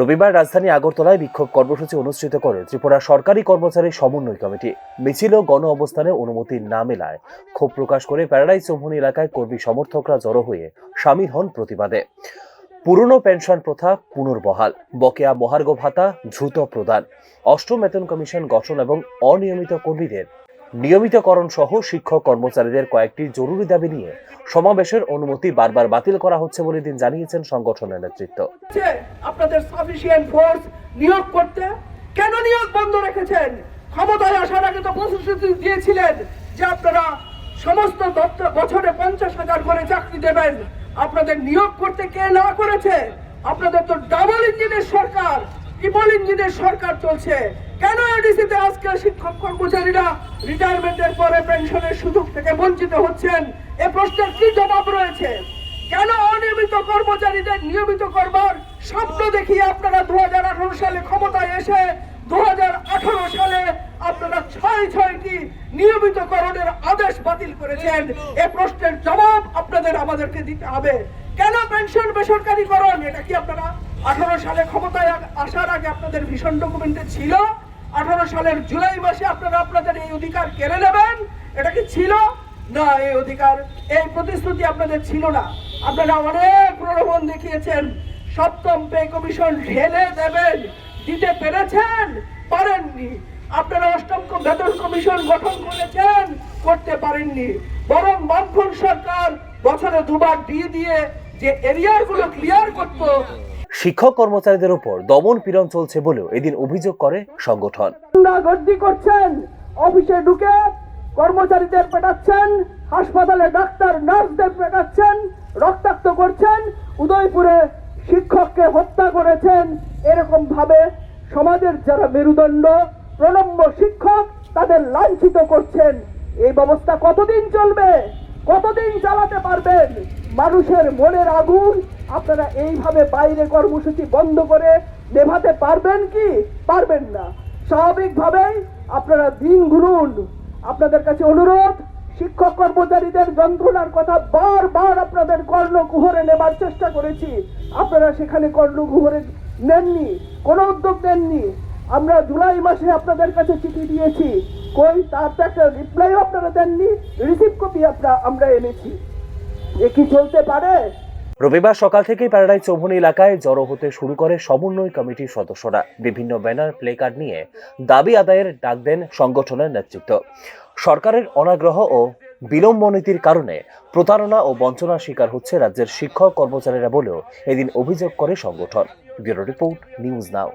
রবিবার রাজধানী আগরতলায় বিক্ষোভ কর্মসূচি অনুষ্ঠিত করে ত্রিপুরা সরকারি কর্মচারী সমন্বয় কমিটি। মিছিল ও গণ অবস্থানে অনুমতি না মেলায় ক্ষোভ প্রকাশ করে প্যারাডাইজ চৌমুহনী এলাকায় কর্মী সমর্থকরা জড়ো হয়ে সামিল হন প্রতিবাদে। পুরনো পেনশন প্রথা পুনর্বহাল, বকেয়া মহার্ঘ ভাতা দ্রুত প্রদান, অষ্টম বেতন কমিশন গঠন এবং অনিয়মিত কর্মীদের নিয়মিতকরণ সহ শিক্ষক কর্মচারীদের কয়েকটি জরুরি দাবি নিয়ে সমাবেশের অনুমতি বারবার বাতিল করা হচ্ছে বলে দিন জানিয়েছেন সংগঠনের নেতৃত্ব। আপনাদের সাফিসিয়েন্ট ফোর্স নিয়োগ করতে কেন নিয়োগ বন্ধ রেখেছেন? ক্ষমতায় আসার আগে তো প্রতিশ্রুতি দিয়েছিলেন যে আপনারা সমস্ত দপ্তর বছরে পঞ্চাশ হাজার করে চাকরি দেবেন। আপনাদের নিয়োগ করতে কে না করেছে? আপনাদের তো ডাবল ইঞ্জিনের সরকার ট্রিপল ইঞ্জিনের সরকার চলছে। কেন এডিসিতে আজকে শিক্ষক কর্মচারীরা রিটায়ারমেন্টের পরে পেনশনের সুযোগ থেকে বঞ্চিত হচ্ছেন? এ প্রশ্নের কি জবাব রয়েছে? কেন অনিয়মিত কর্মচারীদের নিয়মিত করবার স্বপ্ন দেখিয়ে আপনারা দু হাজার আঠেরো সালে ক্ষমতায় এসে দু হাজার আঠারো সালে আপনারা ছয় ছয়টি নিয়মিতকরণের আদেশ বাতিল করেছেন? এ প্রশ্নের জবাব আপনাদের আমাদেরকে দিতে হবে। কেন পেনশন বেসরকারীকরণ? এটা কি আপনারা আঠারো সালে ক্ষমতায় আসার আগে আপনাদের ভীষণ ডকুমেন্টে ছিল? আঠারো সালের জুলাই মাসে আপনারা আপনাদের এই অধিকার কেড়ে নেবেন। এটা কি ছিল? না, এই অধিকার, এই প্রতিশ্রুতি আপনাদের ছিল না। আপনারা অনেক প্রলোভন দেখিয়েছেন। সপ্তম পে কমিশন ঢেলে দেবেন। দিতে পেরেছেন? পারেননি। আপনারা অষ্টম বেতন কমিশন গঠন করেছেন, করতে পারেননি। বরং বামফ্রন্ট সরকার বছরে দুবার দিয়ে দিয়ে যে এরিয়াগুলো ক্লিয়ার করতো শিক্ষক কর্মচারীদের উপর দমন পীড়ন চলছে বলেও এদিন অভিযোগ করে সংগঠন। গর্দি করছেন, অফিসে ঢুকে কর্মচারীদের পেটাচ্ছেন, হাসপাতালে ডাক্তার, নার্সদের পেটাচ্ছেন, রক্তাক্ত করছেন, উদয়পুরে শিক্ষককে হত্যা করেছেন। এরকম ভাবে সমাজের যারা মেরুদণ্ড, প্রলম্ব শিক্ষক, তাদের লাঞ্ছিত করছেন। এই ব্যবস্থা কতদিন চলবে? কতদিন চালাতে পারবেন? মানুষের মনের আগুন আপনারা এইভাবে বাইরে কর্মসূচি বন্ধ করে নেভাতে পারবেন কি? পারবেন না। স্বাভাবিকভাবেই আপনারা দিন গুনুন। আপনাদের কাছে অনুরোধ, শিক্ষক কর্মচারীদের যন্ত্রণার কথা বারবার আপনাদের কর্ণকুহরে নেবার চেষ্টা করেছি। আপনারা সেখানে কর্ণকুহরে নেননি, কোনো উদ্যোগ নেননি। আমরা জুলাই মাসে আপনাদের কাছে চিঠি দিয়েছি। কই, তার তো একটা রিপ্লাইও আপনারা দেননি রিসিভ কপি আপনারা, আমরা এনেছি। এ কি চলতে পারে? রবিবার সকাল থেকেই প্যারাডাইজ চৌভনি এলাকায় জড়ো হতে শুরু করে সমন্বয় কমিটির সদস্যরা। বিভিন্ন ব্যানার প্লে কার্ড নিয়ে দাবি আদায়ের ডাক দেন সংগঠনের নেতৃত্ব। সরকারের অনাগ্রহ ও বিলম্বনীতির কারণে প্রতারণা ও বঞ্চনার শিকার হচ্ছে রাজ্যের শিক্ষক কর্মচারীরা বলেও এদিন অভিযোগ করে সংগঠন। Bureau report, news now.